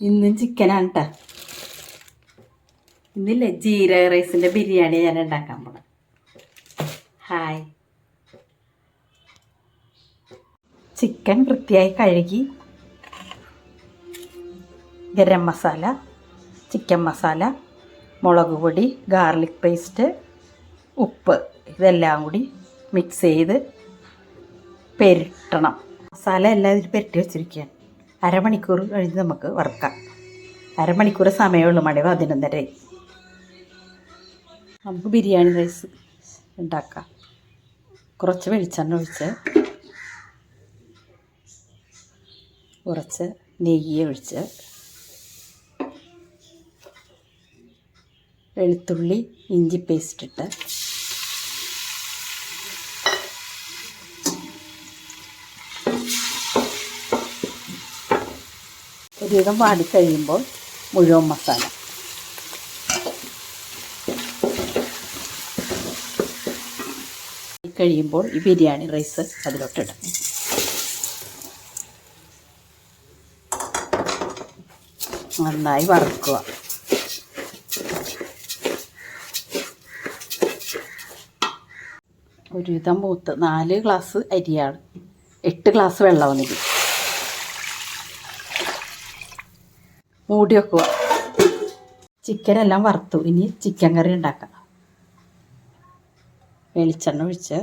ഇന്നും ചിക്കനാണ് കേട്ടോ ഇന്നില്ലേ ജീരക റൈസിന്റെ ബിരിയാണി ഞാൻ ഉണ്ടാക്കാൻ പോണം. ഹായ് ചിക്കൻ വൃത്തിയായി കഴുകി. ഗരം മസാല ചിക്കൻ മസാല മുളക് പൊടി ഗാർലിക് പേസ്റ്റ് ഉപ്പ് ഇതെല്ലാം കൂടി മിക്സ് ചെയ്ത് പെരട്ടണം. മസാല എല്ലാം ഇതിൽ പെരട്ടി വെച്ചിരിക്കുകയാണ് അരമണിക്കൂർ കഴിഞ്ഞ് നമുക്ക് വറുക്കാം അരമണിക്കൂർ സമയമുള്ളൂ മണി പതിനൊന്നര നമുക്ക് ബിരിയാണി റൈസ് ഉണ്ടാക്കാം. കുറച്ച് വെളിച്ചെണ്ണ ഒഴിച്ച് കുറച്ച് നെയ്യ് ഒഴിച്ച് വെളുത്തുള്ളി ഇഞ്ചി പേസ്റ്റ് ഇട്ട് ഒരുവിധം വാടിക്കഴിയുമ്പോൾ മുഴുവൻ മസാല. കഴിയുമ്പോൾ ഈ ബിരിയാണി റൈസ് അതിലോട്ടിടാം. നന്നായി വറുക്കുക. ഒരുവിധം മൂത്ത് നാല് ഗ്ലാസ് അരിയാണ്. എട്ട് ഗ്ലാസ് വെള്ളം വന്നിട്ട് മൂടി വെക്കുക ചിക്കൻ എല്ലാം വറുത്തു. ഇനി ചിക്കൻ കറി ഉണ്ടാക്കാം. വെളിച്ചെണ്ണ ഒഴിച്ച്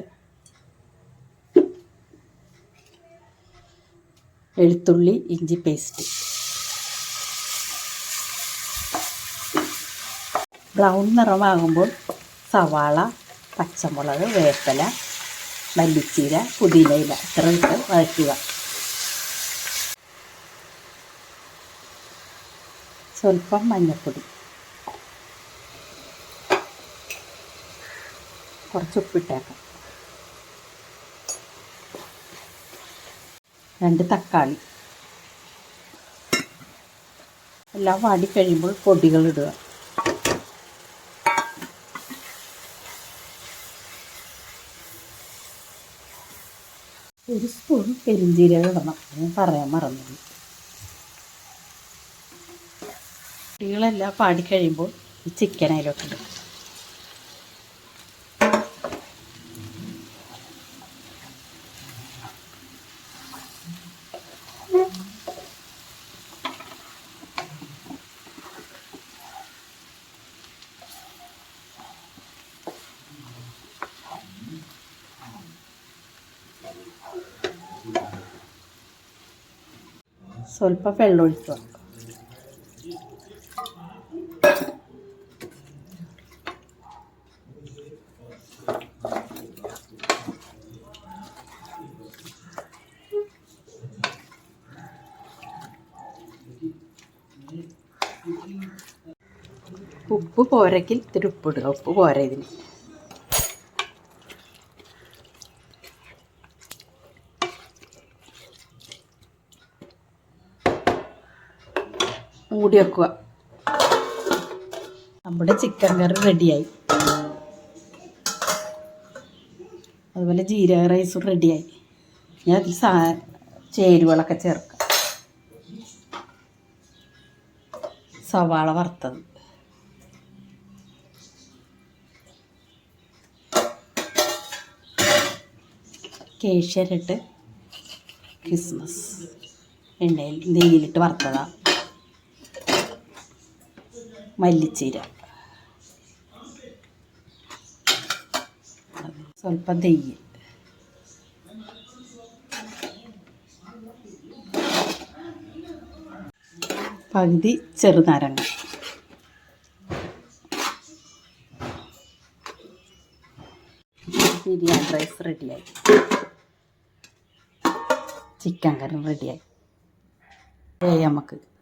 വെളുത്തുള്ളി ഇഞ്ചി പേസ്റ്റ്. ബ്രൗൺ നിറമാകുമ്പോൾ സവാള പച്ചമുളക് വേപ്പല മല്ലിച്ചീര പുതിനയില. ഇത്ര ഇട്ട് വഴറ്റുക. സ്വല്പം മഞ്ഞൾപ്പൊടി കുറച്ച് ഉപ്പിട്ടേക്കാം. രണ്ട് തക്കാളി. എല്ലാം വാടി കഴിയുമ്പോൾ പൊടികൾ ഇടുക. ഒരു സ്പൂൺ പെരിഞ്ചീരകം ഇടണം. പറയാൻ മറന്നു പൊടികളെല്ലാം പാടി കഴിയുമ്പോൾ ഈ ചിക്കൻ അതിലോട്ടിടും സ്വല്പം വെള്ളം ഒഴിക്കുക. ഉപ്പ് പോരക്കിൽ ഇത്തിരി ഉപ്പിടുക. ഉപ്പ് പോര ഇതിന്. മൂടി വെക്കുക. നമ്മുടെ ചിക്കൻ കറി റെഡിയായി. അതുപോലെ ജീരക റൈസും റെഡിയായി. ഞാൻ അതിൽ സാ ചേരുവകളൊക്കെ ചേർക്കാം. സവാള വറുത്തത്. കേഷ്യരിട്ട് ക്രിസ്മസ്. എണ്ണയിൽ നെയ്യിലിട്ട് വറുത്തതാ. മല്ലിച്ചീര. സ്വല്പം നെയ്യ്. പകുതി ചെറുനാരങ്ങ. ബിരിയാണി റൈസ് റെഡിയായി. ചിക്കൻ കറി റെഡിയായി. നമുക്ക്